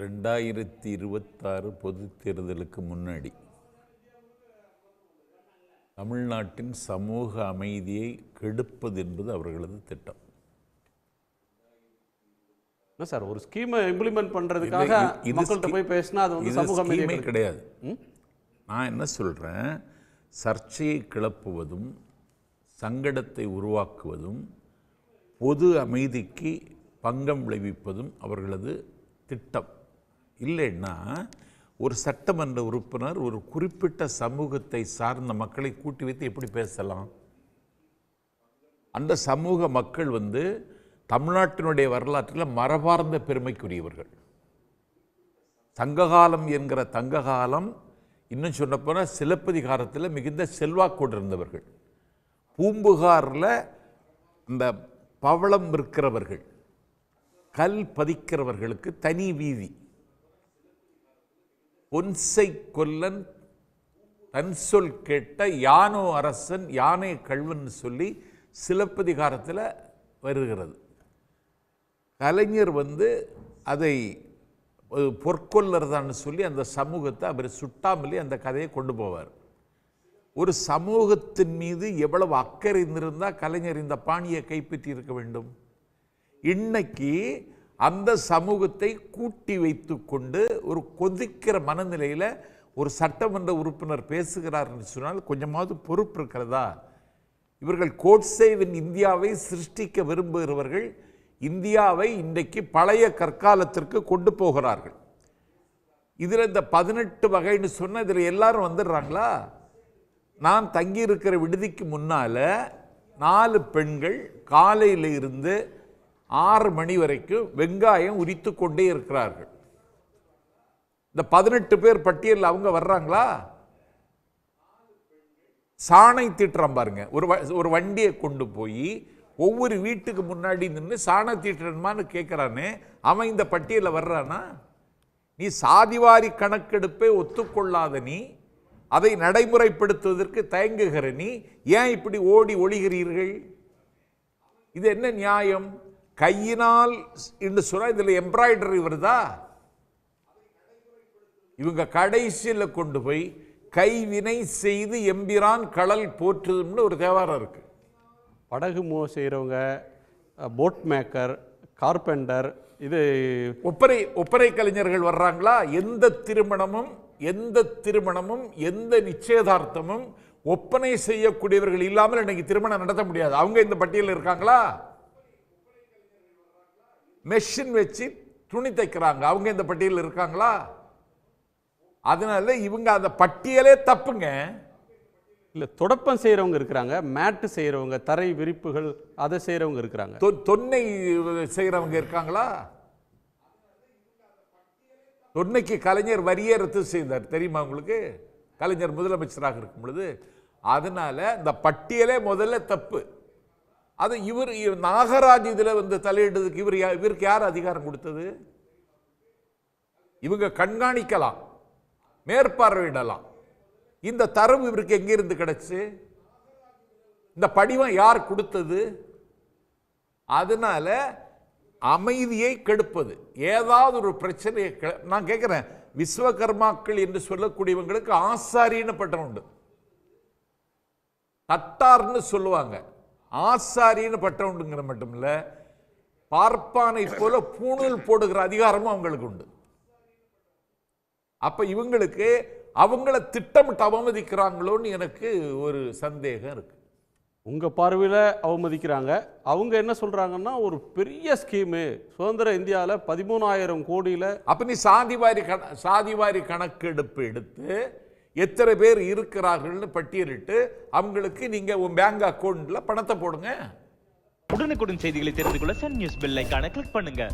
ரெண்டாயிரத்தி இருபத்தாறு பொதுத் தேர்தலுக்கு முன்னாடி தமிழ்நாட்டின் சமூக அமைதியை கெடுப்பது என்பது அவர்களது திட்டம். என்ன சார் ஒரு ஸ்கீமை இம்ப்ளிமெண்ட் இது மக்கள்கிட்ட போய் பேசினா அது வந்து சமூக அமைதியை கிடையாது. நான் என்ன சொல்றேன் சர்ச்சையை கிளப்புவதும் சங்கடத்தை உருவாக்குவதும் பொது அமைதிக்கு பங்கம் விளைவிப்பதும் அவர்களது திட்டம். இல்லைன்னா ஒரு சட்டமன்ற உறுப்பினர் ஒரு குறிப்பிட்ட சமூகத்தை சார்ந்த மக்களை கூட்டி வைத்து எப்படி பேசலாம்? அந்த சமூக மக்கள் வந்து தமிழ்நாட்டினுடைய வரலாற்றில் மரபார்ந்த பெருமைக்குரியவர்கள். சங்ககாலம் என்கிற தங்ககாலம் இன்னும் சொல்லப்போனால் சிலப்பதிகாரத்தில் மிகுந்த செல்வாக்கோடு இருந்தவர்கள். பூம்புகாரில் அந்த பவளம் விற்கிறவர்கள். கல் பதிக்கிறவர்களுக்கு தனி வீதி. பொன்சை கொல்லன் தன் சொல் கேட்ட யானோ அரசன் யானை கல்வன் சொல்லி சிலப்பதிகாரத்தில் வருகிறது. கலைஞர் வந்து அதை ஒரு சொல்லி அந்த சமூகத்தை அவர் சுட்டாமலே அந்த கதையை கொண்டு போவார். ஒரு சமூகத்தின் மீது எவ்வளவு அக்கறை இருந்திருந்தால் கலைஞர் இந்த பாணியை கைப்பற்றி இருக்க வேண்டும்? இன்னைக்கு அந்த சமூகத்தை கூட்டி வைத்து கொண்டு ஒரு கொதிக்கிற மனநிலையில் ஒரு சட்டமன்ற உறுப்பினர் பேசுகிறார்னு சொன்னால் கொஞ்சமாவது பொறுப்பு இருக்கிறதா? இவர்கள் கோட்சேவின் இந்தியாவை சிருஷ்டிக்க விரும்புகிறவர்கள் இந்தியாவை இன்றைக்கு பழைய கற்காலத்திற்கு கொண்டு போகிறார்கள். இதில் இந்த பதினெட்டு வகைன்னு சொன்னால் இதில் எல்லாரும் வந்துடுறாங்களா? நான் தங்கியிருக்கிற விடுதிக்கு முன்னால் நாலு பெண்கள் காலையில் இருந்து ஆறு மணி வரைக்கும் வெங்காயம் உரித்து கொண்டே இருக்கிறார்கள். இந்த பதினெட்டு பேர் பட்டியலில் அவங்க வர்றாங்களா? சாணை தீட்டுறான் பாருங்க. ஒரு வ- ஒரு வண்டியை கொண்டு போய் ஒவ்வொரு வீட்டுக்கு முன்னாடி நின்று சாணை தீட்டுறன்மான்னு கேட்குறானே அவன் இந்த பட்டியலில் வர்றானா? நீ சாதிவாரி கணக்கெடுப்பை ஒத்துக்கொள்ளாத நீ அதை நடைமுறைப்படுத்துவதற்கு தயங்குகிற நீ ஏன் இப்படி ஓடி ஒழிகிறீர்கள் இது என்ன நியாயம்? கையினால் என்று சொன்னால் இதில் எம்ப்ராய்டரி வருதா? இவங்க கடைசியில் கொண்டு போய் கைவினை செய்து எம்பிரான் கடல் போற்றுதுன்னு ஒரு தேவாரம் இருக்கு. படகு மூவ் செய்கிறவங்க போட் மேக்கர் கார்பெண்டர் இது ஒப்பனை ஒப்பனை கலைஞர்கள் வர்றாங்களா? எந்த திருமணமும் எந்த திருமணமும் எந்த நிச்சயதார்த்தமும் ஒப்பனை செய்யக்கூடியவர்கள் இல்லாமல் இன்னைக்கு திருமணம் நடத்த முடியாது. அவங்க இந்த பட்டியலில் இருக்காங்களா? மெஷின் வச்சு துணி தைக்கிறாங்க. அவங்க இந்த பட்டியலில் இருக்காங்களா? அதனால இவங்க அந்த பட்டியலே தப்புங்க. இல்லை தொடப்பம் செய்கிறவங்க இருக்கிறாங்க மேட்டு செய்கிறவங்க தரை விரிப்புகள் அதை செய்கிறவங்க இருக்கிறாங்க. தொ- தொன்னை செய்கிறவங்க இருக்காங்களா? தொன்னைக்கு கலைஞர் வரியே ரத்து செய்தார். தெரியுமா உங்களுக்கு? கலைஞர் முதலமைச்சராக இருக்கும் பொழுது. அதனால இந்த பட்டியலே முதல்ல தப்பு. அது இவர் இவர் நாகராஜ் இதில் வந்து தலையிடுறதுக்கு இவர் யா- இவருக்கு யார் அதிகாரம் கொடுத்தது? இவங்க கண்காணிக்கலாம் மேற்பார்வையிடலாம். இந்த தரவு இவருக்கு எங்கிருந்து கிடைச்சு? இந்த படிவம் யார் கொடுத்தது? அதனால அமைதியை கெடுப்பது. ஏதாவது ஒரு பிரச்சனையை நான் கேட்குறேன் விஸ்வகர்மாக்கள் என்று சொல்லக்கூடியவங்களுக்கு ஆசாரின்னு பட்டம் உண்டு. தட்டார்னு சொல்லுவாங்க. ஆசாரின்னு பட்டம் உண்டுங்கிற மட்டும் இல்ல பார்ப்பானை போல பூணூல் போடுகிற அதிகாரமும் அவங்களுக்கு உண்டு. அப்ப இவங்களுக்கு அவங்கள திட்டமிட்டு அவமதிக்கிறாங்களோன்னு எனக்கு ஒரு சந்தேகம் இருக்கு. உங்கள் பார்வையில் அவமதிக்கிறாங்க. அவங்க என்ன சொல்கிறாங்கன்னா ஒரு பெரிய ஸ்கீமு. சுதந்திர இந்தியாவில் பதிமூணாயிரம் கோடியில் அப்ப நீ சாதிவாரி கண சாதிவாரி கணக்கெடுப்பு எடுத்து எத்தனை பேர் இருக்கிறார்கள்னு பட்டியலிட்டு அவங்களுக்கு நீங்க உன் பேங்க் அக்கௌண்ட்ல பணத்தை போடுங்க. உடனுக்குடன் செய்திகளை தெரிந்து கொள்ள Sun News bell icon click பண்ணுங்க.